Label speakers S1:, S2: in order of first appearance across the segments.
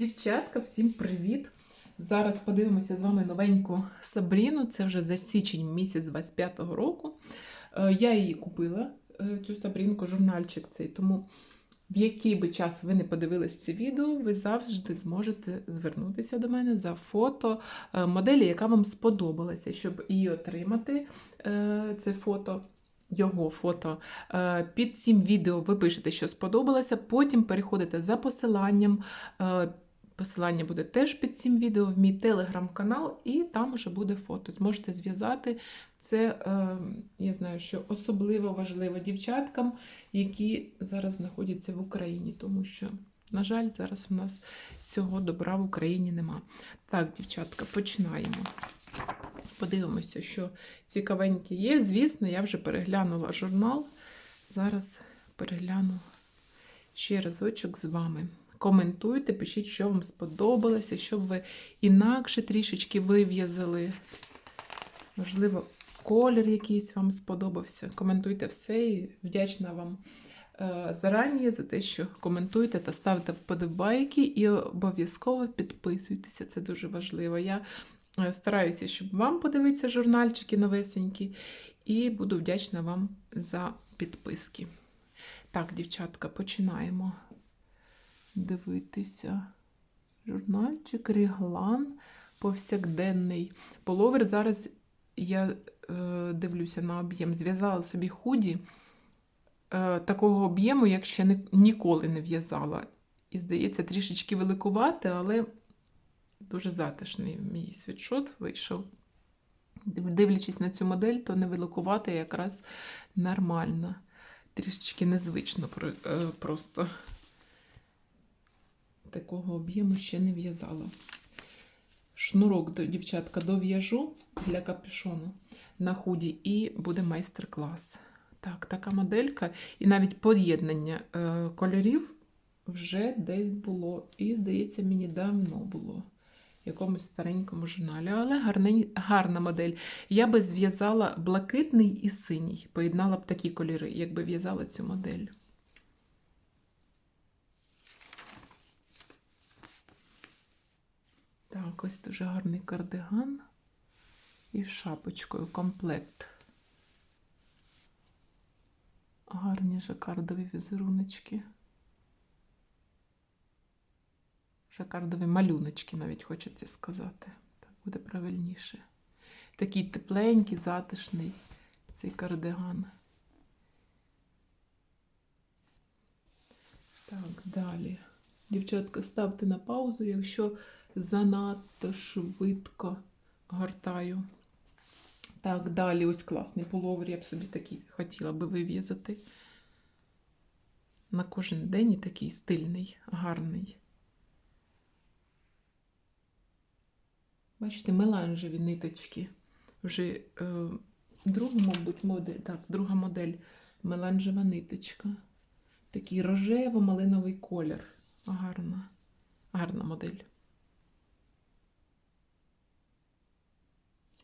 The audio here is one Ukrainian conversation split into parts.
S1: Дівчатка, всім привіт! Зараз подивимося з вами новеньку Сабріну. Це вже за січень місяць 25-го року. Е, Я її купила, е, цю Сабрінку, журнальчик цей. Тому в який би час ви не подивились це відео, ви завжди зможете звернутися до мене за фото е, моделі, яка вам сподобалася, щоб її отримати. Це фото. Його фото під цим відео ви пишете, що сподобалося. Потім переходите за посиланням. Посилання буде теж під цим відео в мій телеграм-канал, і там вже буде фото. Зможете зв'язати. Це, е, я знаю, що особливо важливо дівчаткам, які зараз знаходяться в Україні, тому що, на жаль, зараз у нас цього добра в Україні нема. Так, дівчатка, починаємо. Подивимося, що цікавеньке є. Звісно, я вже переглянула журнал. Зараз перегляну ще разочок з вами. Коментуйте, пишіть, що вам сподобалося, щоб ви інакше трішечки вив'язали. Можливо, колір якийсь вам сподобався. Коментуйте все і вдячна вам е, зарані за те, що коментуєте та ставите вподобайки, і обов'язково підписуйтеся. Це дуже важливо. Я е, стараюся, щоб вам подивитися журнальчики новесенькі, і буду вдячна вам за підписки. Так, дівчатка, починаємо дивитися. Журнальчик, реглан, повсякденний. Половер зараз я е, дивлюся на об'єм. Зв'язала собі худі е, такого об'єму, як ще не, ніколи не в'язала. І, здається, трішечки великувати, але дуже затишний мій світшот вийшов. Дивлячись на цю модель, то не великувати якраз нормально. Трішечки незвично е, просто такого об'єму ще не в'язала. Шнурок, дівчатка, дов'яжу для капюшону на худі і буде майстер-клас. Так, така моделька. І навіть поєднання е, кольорів вже десь було. І, здається, мені давно було в якомусь старенькому журналі. Але гарне, гарна модель. Я би зв'язала блакитний і синій. Поєднала б такі кольори, якби в'язала цю модель. Так, ось дуже гарний кардиган із шапочкою комплект. Гарні жакардові візеруночки. Жакардові малюночки, навіть хочеться сказати. Так буде правильніше. Такий тепленький, затишний цей кардиган. Так, далі. Дівчатка, ставте на паузу, якщо занадто швидко гортаю. Так, далі ось класний пуловер, я б собі такий хотіла би вив'язати. На кожен день і такий стильний, гарний. Бачите, меланжеві ниточки. Вже е, друга, мабуть, модель, так, друга модель меланжева ниточка. Такий рожево-малиновий колір. Гарна, гарна модель.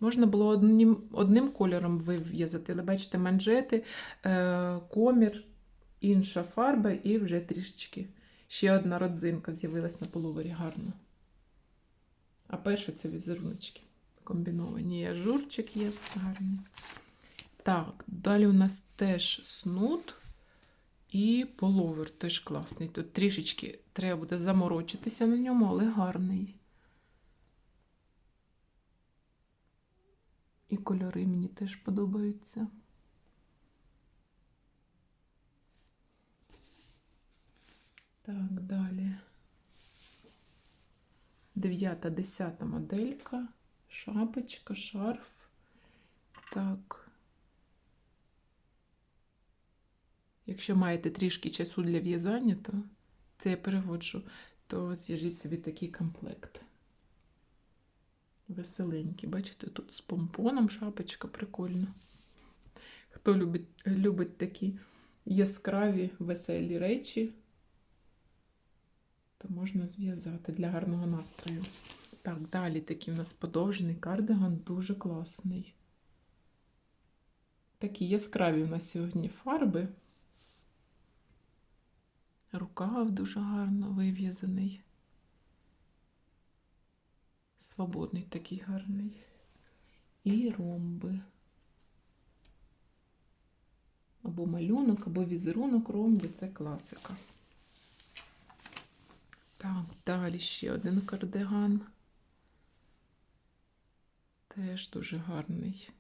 S1: Можна було одним, одним кольором вив'язати, але бачите, манжети, е, комір, інша фарба і вже трішечки. Ще одна родзинка з'явилась на половері гарно. А перше це візеруночки комбіновані. І ажурчик є гарний. Так, далі у нас теж снуд і половер теж класний. Тут трішечки треба буде заморочитися на ньому, але гарний. І кольори мені теж подобаються. Так, далі. Дев'ята, десята моделька, шапочка, шарф. Так. Якщо маєте трішки часу для в'язання, то це я переводжу, то зв'яжіть собі такий комплект. Веселенький. Бачите, тут з помпоном шапочка прикольно. Хто любить, любить такі яскраві веселі речі, то можна зв'язати для гарного настрою. Так, далі такий у нас подовжений кардиган, дуже класний. Такі яскраві у нас сьогодні фарби. Рукав дуже гарно вив'язаний. Свободний такий гарний. І ромби. Або малюнок, або візерунок ромбі це класика. Так, далі ще один кардиган. Теж дуже гарний.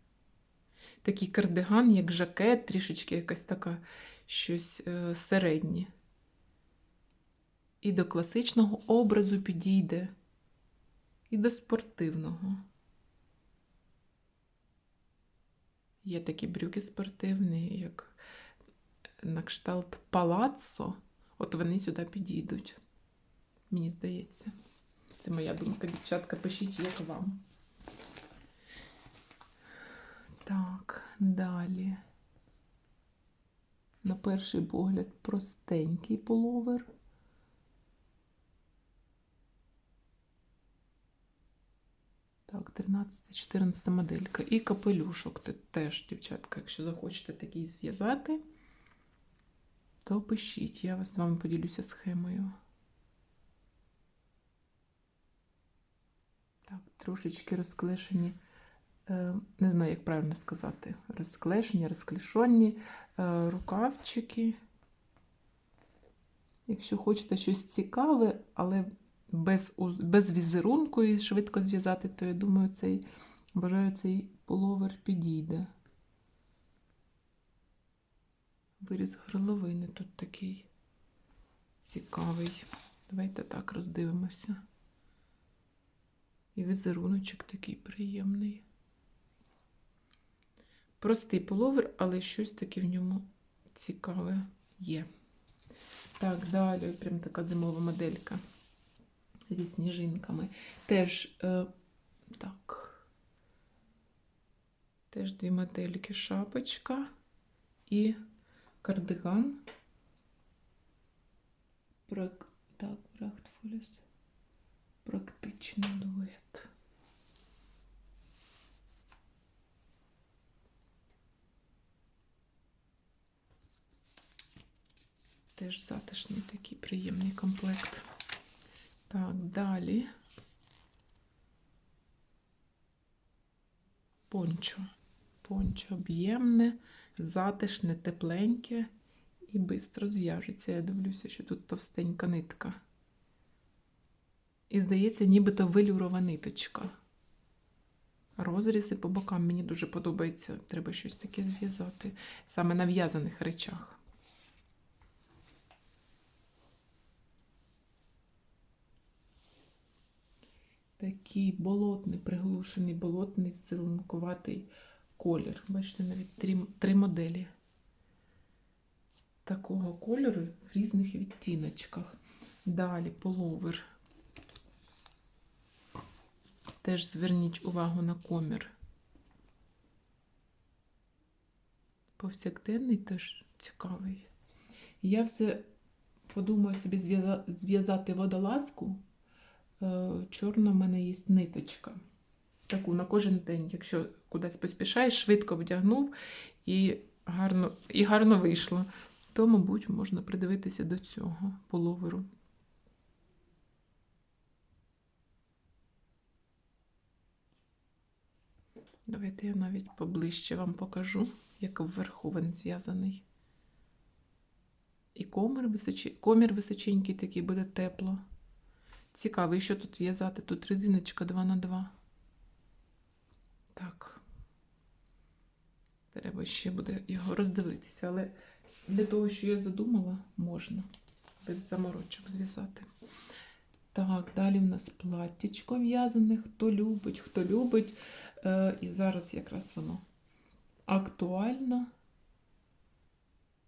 S1: Такий кардиган, як жакет, трішечки якась така щось е, середнє. І до класичного образу підійде, і до спортивного. Є такі брюки спортивні, як на кшталт палаццо. От вони сюди підійдуть. Мені здається. Це моя думка, дівчатка. Пишіть, як вам. Так, далі. На перший погляд простенький половер. Так, 13-14 моделька. І капелюшок. Теж, дівчатка, якщо захочете такий зв'язати, то пишіть, я з вами поділюся схемою. Так, трошечки розклешені, е, не знаю, як правильно сказати, розклешені, розклішені е, рукавчики. Якщо хочете щось цікаве, але без, без візерунку і швидко зв'язати, то я думаю, цей, бажаю, цей половер підійде. Виріз горловини тут такий цікавий. Давайте так роздивимося. І візеруночок такий приємний. Простий половер, але щось таке в ньому цікаве є. Так, далі прям така зимова моделька зі сніжинками. Теж е, так. Теж дві модельки шапочка і кардиган. Прак... Так, Практфоліс. Практичний дует. Теж затишний такий приємний комплект. Так, далі. Пончо. Пончо об'ємне, затишне, тепленьке і швидко зв'яжеться. Я дивлюся, що тут товстенька нитка. І здається, нібито велюрова ниточка. Розрізи по бокам мені дуже подобається. Треба щось таке зв'язати. Саме на в'язаних речах. Такий болотний, приглушений, болотний, зеленкуватий колір. Бачите, навіть три, три моделі такого кольору в різних відтіночках. Далі половер. Теж зверніть увагу на комір. Повсякденний теж цікавий. Я все подумаю собі зв'язати водолазку. Е, Чорна в мене є ниточка. Таку на кожен день, якщо кудись поспішаєш, швидко вдягнув і гарно, і гарно вийшло, то, мабуть, можна придивитися до цього половеру. Давайте я навіть поближче вам покажу, як вверху зв'язаний. І комір височенький такий буде тепло. Цікаво, що тут в'язати? Тут резиночка 2 на 2 Так. Треба ще буде його роздивитися, але для того, що я задумала, можна без заморочок зв'язати. Так, далі в нас платтячко в'язане. Хто любить, хто любить. Е, і зараз якраз воно актуально,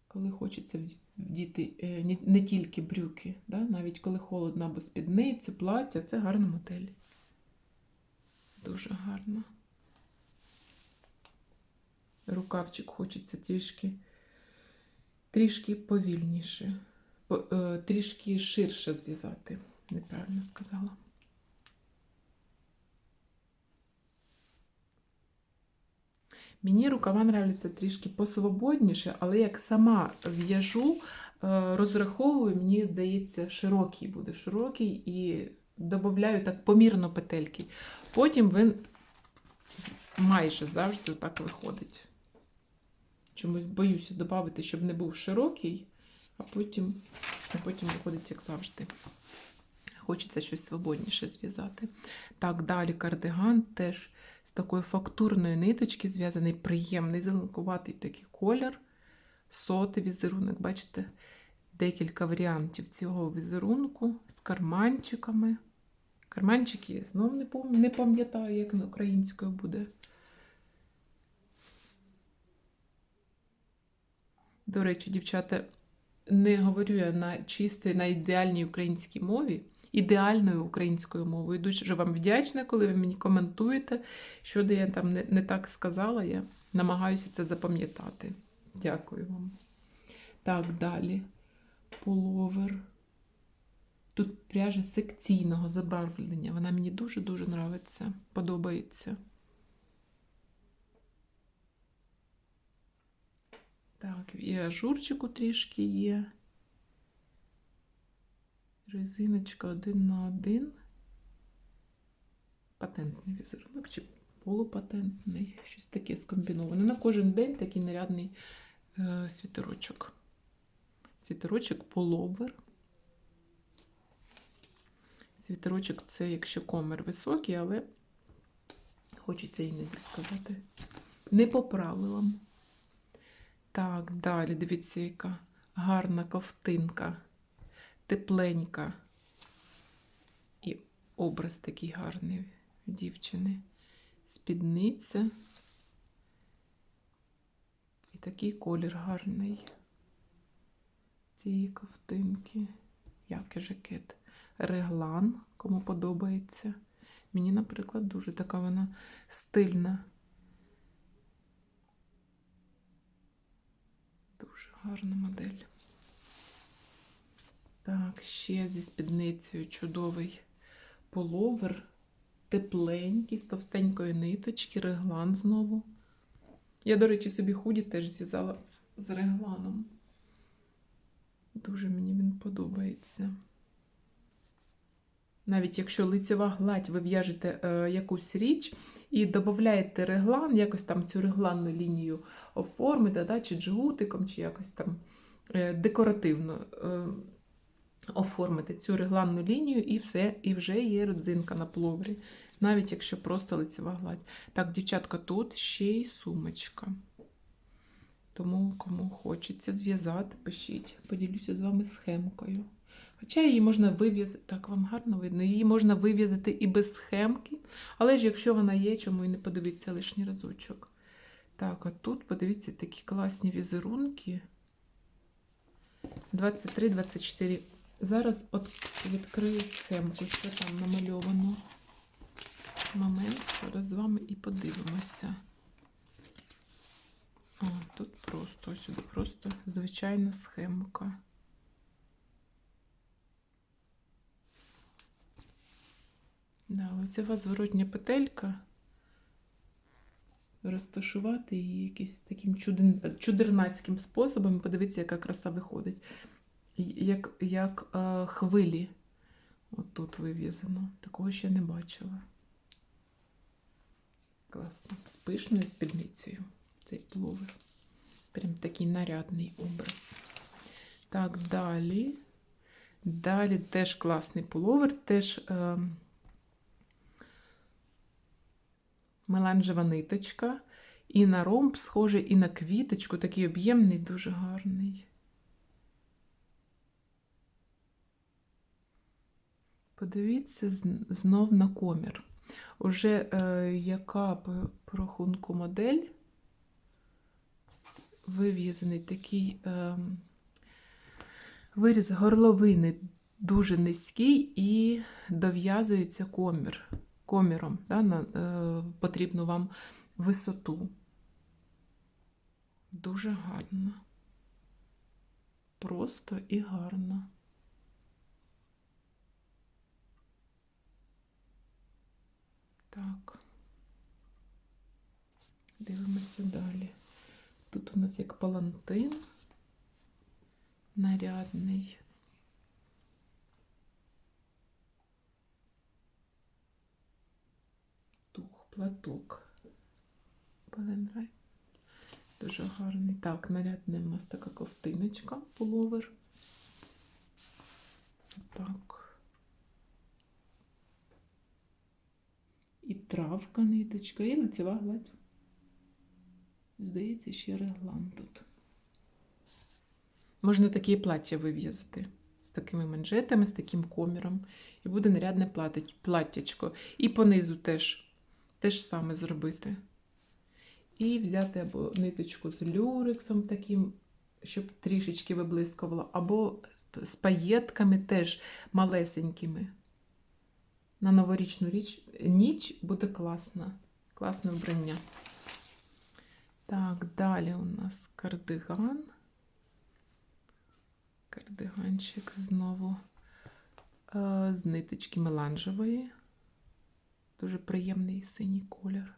S1: коли хочеться вдіти е, не, тільки брюки, да? навіть коли холодно або спідницю, плаття, це гарна модель. Дуже гарно. Рукавчик хочеться трішки, трішки повільніше, е, трішки ширше зв'язати. Неправильно сказала. Мені рукава нравляться трішки посвободніше, але як сама в'яжу, е, розраховую, мені здається, широкий буде широкий і додаю так помірно петельки. Потім він майже завжди так виходить. Чомусь боюся додати, щоб не був широкий, а потім, а потім виходить, як завжди. Хочеться щось свободніше зв'язати. Так, далі кардиган теж з такої фактурної ниточки зв'язаний приємний зеленкуватий такий колір. Сотий візерунок, бачите, декілька варіантів цього візерунку з карманчиками. Карманчики знов не, не пам'ятаю, як на українською буде. До речі, дівчата, не говорю я на чистій, на ідеальній українській мові, ідеальною українською мовою. Дуже вам вдячна, коли ви мені коментуєте, що де я там не, не так сказала. Я намагаюся це запам'ятати. Дякую вам. Так, далі. Пуловер. Тут пряжа секційного забарвлення. Вона мені дуже-дуже подобається. Подобається. Так, і ажурчику трішки є. Резиночка один на один. Патентний візерунок чи полупатентний. Щось таке скомбіноване. На кожен день такий нарядний е, світерочок. Світерочок половер. Світерочок це якщо комір високий, але хочеться іноді сказати. Не по правилам. Так, далі, дивіться, яка гарна ковтинка, тепленька. І образ такий гарний в дівчини. Спідниця. І такий колір гарний цієї ковтинки. Який жакет. Реглан, кому подобається. Мені, наприклад, дуже така вона стильна. Дуже гарна модель. Так, ще зі спідницею чудовий половер, тепленький, з товстенької ниточки, реглан знову. Я, до речі, собі худі теж зв'язала з регланом. Дуже мені він подобається. Навіть якщо лицева гладь, ви в'яжете е, якусь річ і додаєте реглан, якось там цю регланну лінію оформите, да, чи джгутиком, чи якось там е, декоративно е, оформити цю регланну лінію, і все, і вже є родзинка на пловрі, навіть якщо просто лицева гладь. Так, дівчатка, тут ще й сумочка. Тому, кому хочеться зв'язати, пишіть. Поділюся з вами схемкою. Хоча її можна вив'язати, так вам гарно видно, її можна вив'язати і без схемки, але ж якщо вона є, чому і не подивитися лишній разочок. Так, а тут подивіться такі класні візерунки. 23-24. Зараз от відкрию схемку, що там намальовано. Момент, зараз з вами і подивимося. А, тут просто сюди просто звичайна схемка. Да, лицева зворотня петелька. Розташувати її якимось таким чудернацьким способом. Подивіться, яка краса виходить. Як як е, хвилі. От тут вив'язано. Такого ще не бачила. Класно. З пишною спідницею. Цей пловер. Прям такий нарядний образ. Так, далі. Далі теж класний пуловер, теж. Е, меланжева ниточка. І на ромб схожий, і на квіточку, такий об'ємний, дуже гарний. Подивіться знов на комір. Уже е, яка по рахунку модель вив'язаний такий е, виріз горловини дуже низький і дов'язується комір коміром да, на е, потрібну вам висоту. Дуже гарно. Просто і гарно. Так. Дивимося далі. Тут у нас як палантин нарядний. Тух, платок. Паленрай. Дуже гарний. Так, нарядний у нас така ковтиночка, пуловер. Так. І травка, ниточка, і лицева гладь. Здається, ще реглан тут. Можна такі плаття вив'язати з такими манжетами, з таким коміром. І буде нарядне платтячко. І понизу теж, теж саме зробити. І взяти або ниточку з люрексом таким, щоб трішечки виблискувало, або з паєтками теж малесенькими. На новорічну річ, ніч буде класна. Класне вбрання. Так, далі у нас кардиган. Кардиганчик знову е, з ниточки меланжевої. Дуже приємний синій колір.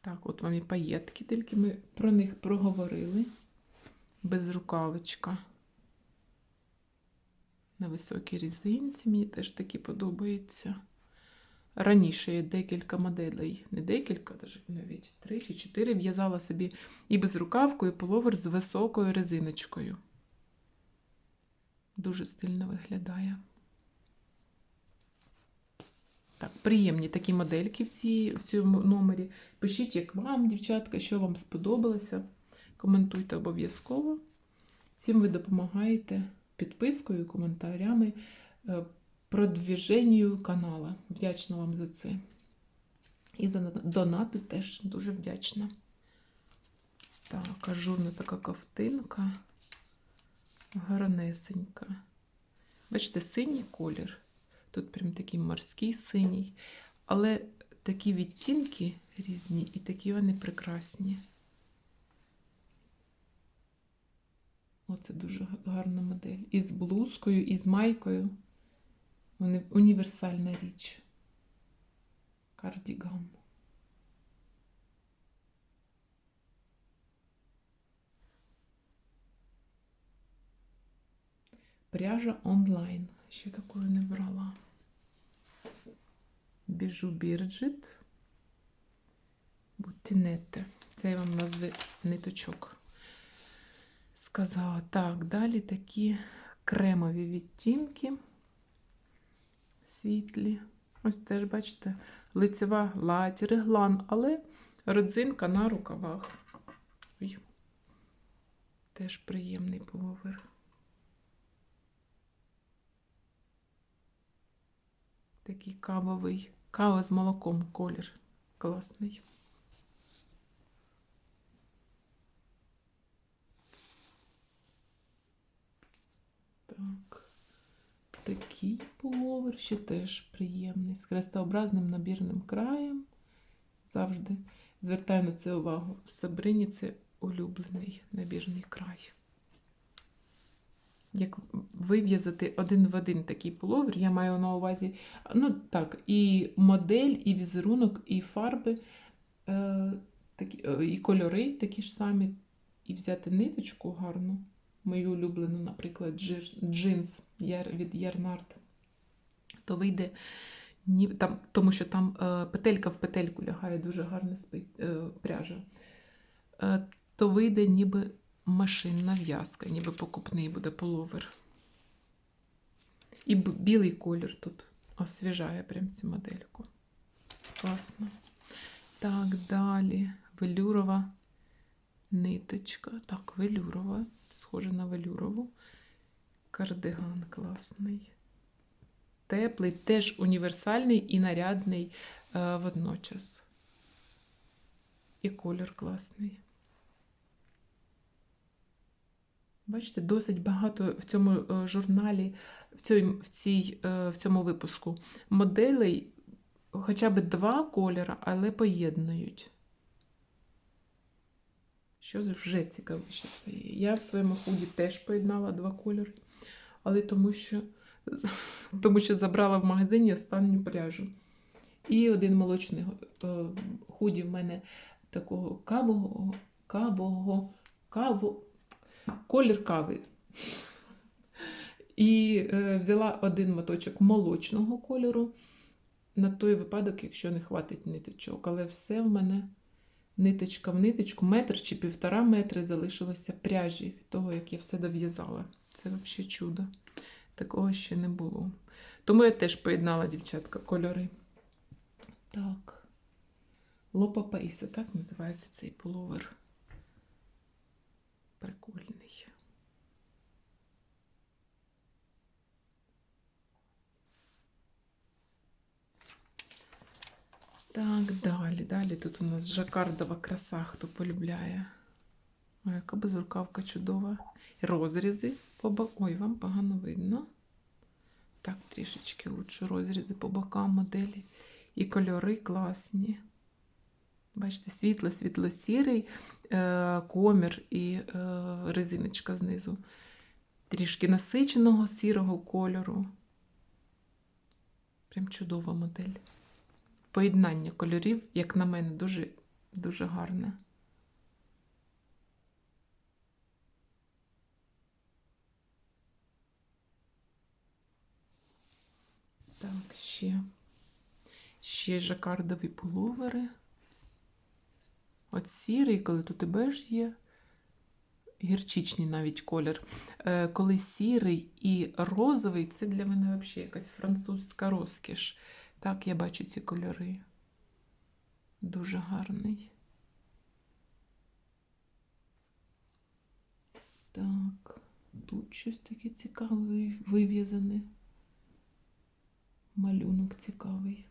S1: Так, от вам і паєтки, тільки ми про них проговорили. Без рукавичка. На високій різинці. Мені теж такі подобаються. Раніше я декілька моделей, не декілька, навіть три чи чотири в'язала собі і безрукавку, і пуловер з високою резиночкою. Дуже стильно виглядає. Так, приємні такі модельки в, цій, в цьому номері. Пишіть, як вам, дівчатка, що вам сподобалося. Коментуйте обов'язково. Цим ви допомагаєте підпискою, коментарями, е, продвіженню канала. Вдячна вам за це. І за донати теж дуже вдячна. Так, ажурна така ковтинка. Гарнесенька. Бачите, синій колір. Тут прям такий морський синій. Але такі відтінки різні, і такі вони прекрасні. Оце дуже гарна модель. І з блузкою, і з майкою. Вони універсальна річ. Кардіган. Пряжа онлайн. Ще такою не брала. Біжу бірджит. Бутінете. Це я вам назви ниточок сказала. Так, далі такі кремові відтінки. Світлі. Ось теж, бачите, лицева гладь, реглан, але родзинка на рукавах. Ой. Теж приємний пуловер. Такий кавовий, кава з молоком колір. Класний. Так. Такий пуловер ще теж приємний. З хрестообразним набірним краєм. Завжди звертаю на це увагу. В Сабрині це улюблений набірний край. Як вив'язати один в один такий пуловер, я маю на увазі, ну так, і модель, і візерунок, і фарби, е, такі, е, і кольори такі ж самі, і взяти ниточку гарну, мою улюблену, наприклад, джинс від Ярнард, то вийде, ні, там, тому що там е, петелька в петельку лягає дуже гарна е, пряжа, е, то вийде ніби машинна в'язка, ніби покупний буде пуловер. І білий колір тут освіжає прям цю модельку. Класно. Так, далі. Велюрова ниточка. Так, велюрова. Схоже на велюрову. Кардиган класний. Теплий, теж універсальний і нарядний е, водночас. І колір класний. Бачите, досить багато в цьому е, журналі, в, цій, в, цій, е, в цьому випуску моделей, хоча б два кольори, але поєднують. Що вже цікавіше стає. Я в своєму худі теж поєднала два кольори, але тому що, тому що забрала в магазині останню пряжу. І один молочний е, худі в мене такого кавового, кавового, каву, колір кави. І е, взяла один моточок молочного кольору на той випадок, якщо не хватить ниточок. Але все в мене ниточка в ниточку, метр чи півтора метри залишилося пряжі від того, як я все дов'язала. Це взагалі чудо. Такого ще не було. Тому я теж поєднала, дівчатка, кольори. Так. Лопа Паїса, так називається цей пуловер. Прикольний. Так, далі, далі. Тут у нас жакардова краса, хто полюбляє. Ой, яка безрукавка чудова. Розрізи по бокам. Ой, вам погано видно. Так, трішечки лучше розрізи по бокам моделі. І кольори класні. Бачите, світло, світло-сірий е, комір і е, резиночка знизу. Трішки насиченого сірого кольору. Прям чудова модель. Поєднання кольорів, як на мене, дуже, дуже гарне. Так, ще. Ще жакардові пуловери. От сірий, коли тут і беж є. Гірчичний навіть колір. Е, коли сірий і розовий, це для мене взагалі якась французька розкіш. Так, я бачу ці кольори. Дуже гарний. Так, тут щось таке цікаве вив'язане. Малюнок цікавий.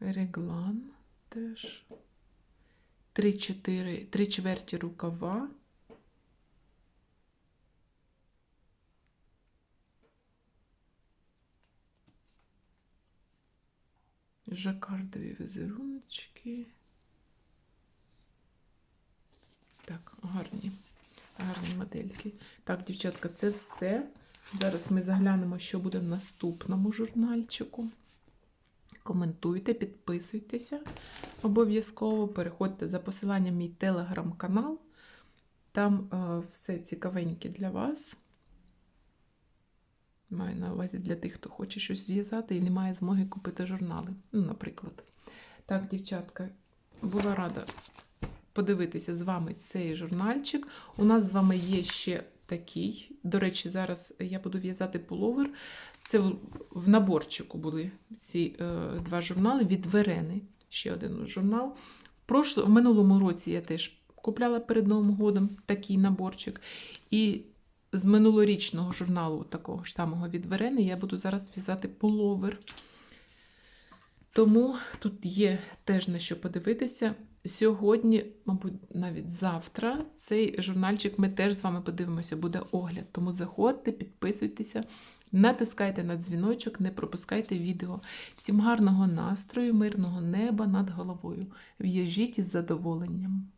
S1: Реглан теж. Три-чотири, три чверті рукава. Жакардові візеруночки. Так, гарні, гарні модельки. Так, дівчатка, це все. Зараз ми заглянемо, що буде в наступному журнальчику. Коментуйте, підписуйтеся обов'язково. Переходьте за посиланням мій телеграм-канал. Там е, все цікавеньке для вас. Маю на увазі для тих, хто хоче щось зв'язати і не має змоги купити журнали. Ну, наприклад. Так, дівчатка, була рада подивитися з вами цей журнальчик. У нас з вами є ще такий. До речі, зараз я буду в'язати пуловер. Це в- наборчику були ці е, два журнали від Верени. Ще один журнал. В, прошло, в минулому році я теж купляла перед Новим годом такий наборчик. І з минулорічного журналу, такого ж самого від Верени, я буду зараз в'язати пуловер. Тому тут є теж на що подивитися. Сьогодні, мабуть, навіть завтра, цей журнальчик ми теж з вами подивимося, буде огляд. Тому заходьте, підписуйтеся, натискайте на дзвіночок, не пропускайте відео. Всім гарного настрою, мирного неба над головою. В'яжіть із задоволенням.